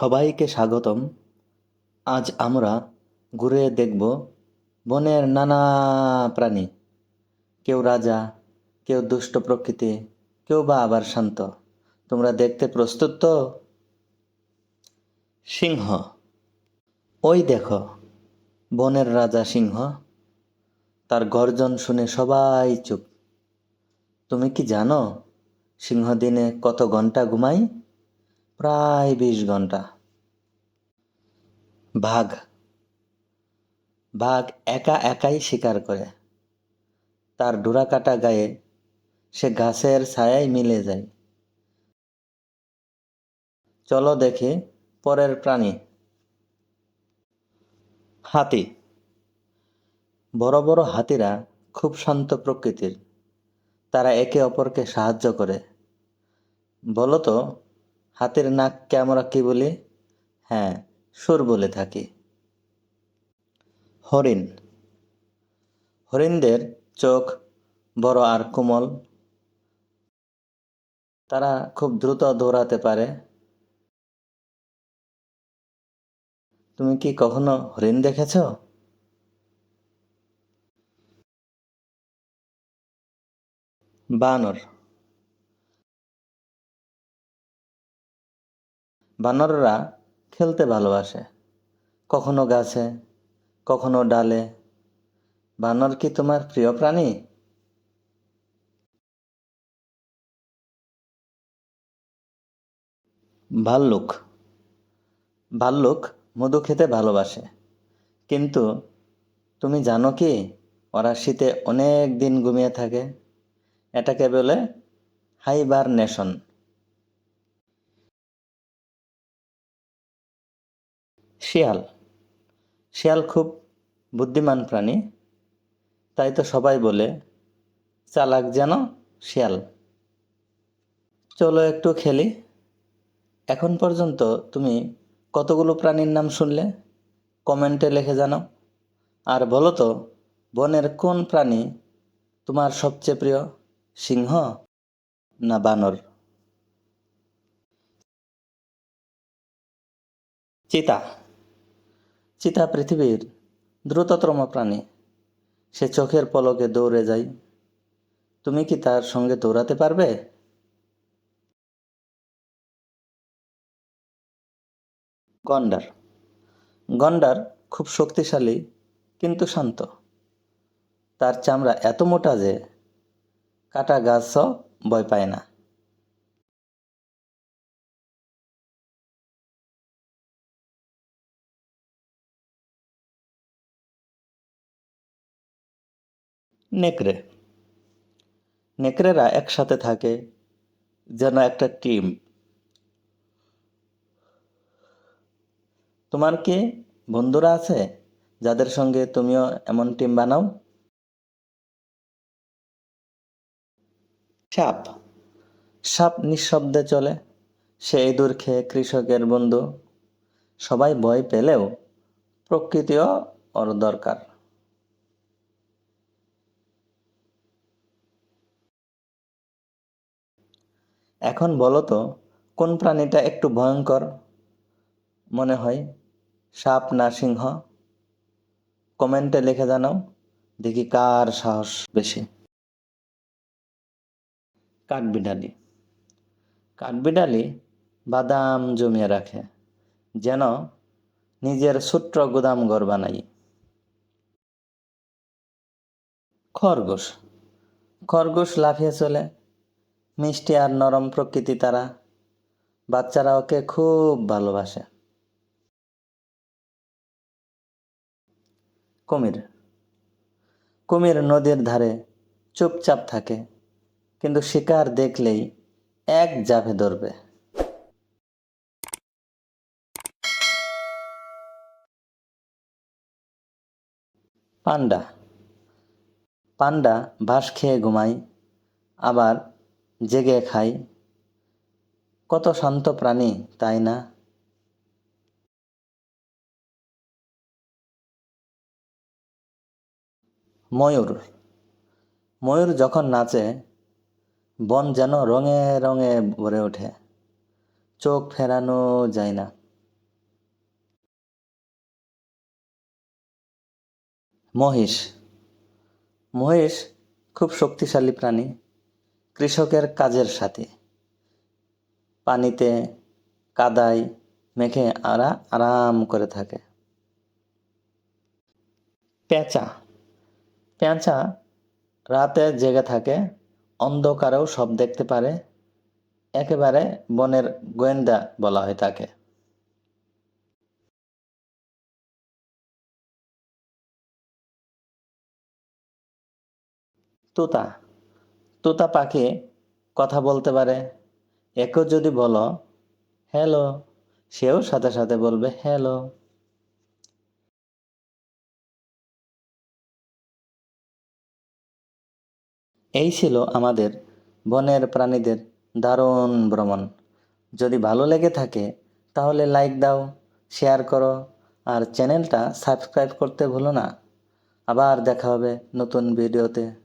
সবাইকে স্বাগতম। আজ আমরা ঘুরে দেখব বনের নানা প্রাণী। কেউ রাজা, কেউ দুষ্ট প্রকৃতি, কেউ বা আবার শান্ত। তোমরা দেখতে প্রস্তুত তো? সিংহ। ওই দেখো, বনের রাজা সিংহ। তার গর্জন শুনে সবাই চুপ। তুমি কি জানো সিংহ দিনে কত ঘণ্টা ঘুমায় প্রায় বিশ ঘণ্টা। বাঘ বাঘ একা একাই শিকার করে। তার ডোরাকাটা গায়ে সে গাছের ছায়ায় মিলে যায়। চলো দেখি পরের প্রাণী। হাতি। বড় বড় হাতিরা খুব শান্ত প্রকৃতির। তারা একে অপরকে সাহায্য করে। বলো তো হাতের নাককে আমরা কি বলি হ্যাঁ সুর বলে থাকি। হরিণ। হরিণদের চোখ বড় আর কোমল। তারা খুব দ্রুত দৌড়াতে পারে। তুমি কি কখনো হরিণ দেখেছ? বানর। বানররা খেলতে ভালোবাসে। কখনো গাছে, কখনো ডালে। বানর কি তোমার প্রিয় প্রাণী? ভাল্লুক। ভাল্লুক মধু খেতে ভালোবাসে। কিন্তু তুমি জানো কি, ওরা শীতে অনেক দিন ঘুমিয়ে থাকে। এটাকে বলে হাইবারনেশন। শিয়াল। শিয়াল খুব বুদ্ধিমান প্রাণী, তাই তো সবাই বলে, চালাক যেন শিয়াল। চলো একটু খেলি। এখন পর্যন্ত তুমি কতগুলো প্রাণীর নাম শুনলে? কমেন্টে লিখে জানাও। আর বলো তো, বনের কোন প্রাণী তোমার সবচেয়ে প্রিয়, সিংহ না বানর? চিতা। চিতা পৃথিবীর দ্রুততম প্রাণী। সে চোখের পলকে দৌড়ে যায়। তুমি কি তার সঙ্গে দৌড়াতে পারবে? গন্ডার। গন্ডার খুব শক্তিশালী, কিন্তু শান্ত। তার চামড়া এত মোটা যে কাটা গাছও ভয় পায় না। নেকড়ে। নেকড়েরা একসাথে থাকে, যেন একটা টিম। তোমার কি বন্ধুরা আছে, যাদের সঙ্গে তুমিও এমন টিম বানাও? সাপ। সাপ নিঃশব্দে চলে। সে ইঁদুর খেয়ে কৃষকের বন্ধু। সবাই ভয় পেলেও প্রকৃতিও ওর দরকার। এখন বলো তো, কোন প্রাণীটা একটু ভয়ঙ্কর মনে হয়? সাপ, না সিংহ? কমেন্টে লিখে জানাও, দেখি কার সাহস বেশি। কাঠবিড়ালি। কাঠবিড়ালি বাদাম জমিয়ে রাখে, যেন নিজের ছোট্ট গুদাম ঘর বানাই। খরগোশ। খরগোশ লাফিয়ে চলে মিষ্টি আর নরম প্রকৃতি তারা। বাচ্চারা ওকে খুব ভালোবাসে। কুমির। কুমির নদীর ধারে চুপচাপ থাকে, কিন্তু শিকার দেখলেই এক জাভে ধরবে। পান্ডা। পান্ডা বাঁশ খেয়ে ঘুমায়, আবার জেগে খাই। কত শান্ত প্রাণী, তাই না? ময়ূর। ময়ূর যখন নাচে, বন যেন রঙে রঙে ভরে ওঠে। চোখ ফেরানো যায় না। মহিষ। মহিষ খুব শক্তিশালী প্রাণী। কৃষকের কাজের সাথে। পানিতে কাদায় মেখে আরা আরাম করে থাকে। পেঁচা পেঁচা রাতে জেগে থাকে, অন্ধকারেও সব দেখতে পারে, একেবারে বনের গোয়েন্দা বলা হয় তাকে। তোতা। তোতা পাখি কথা বলতে পারে। একেও যদি বলো, হ্যালো, সেও সাথে সাথে বলবে, হ্যালো। এই ছিল আমাদের বনের প্রাণীদের দারুণ ভ্রমণ। যদি ভালো লেগে থাকে, তাহলে লাইক দাও, শেয়ার করো, আর চ্যানেলটা সাবস্ক্রাইব করতে ভুলো না। আবার দেখা হবে নতুন ভিডিওতে।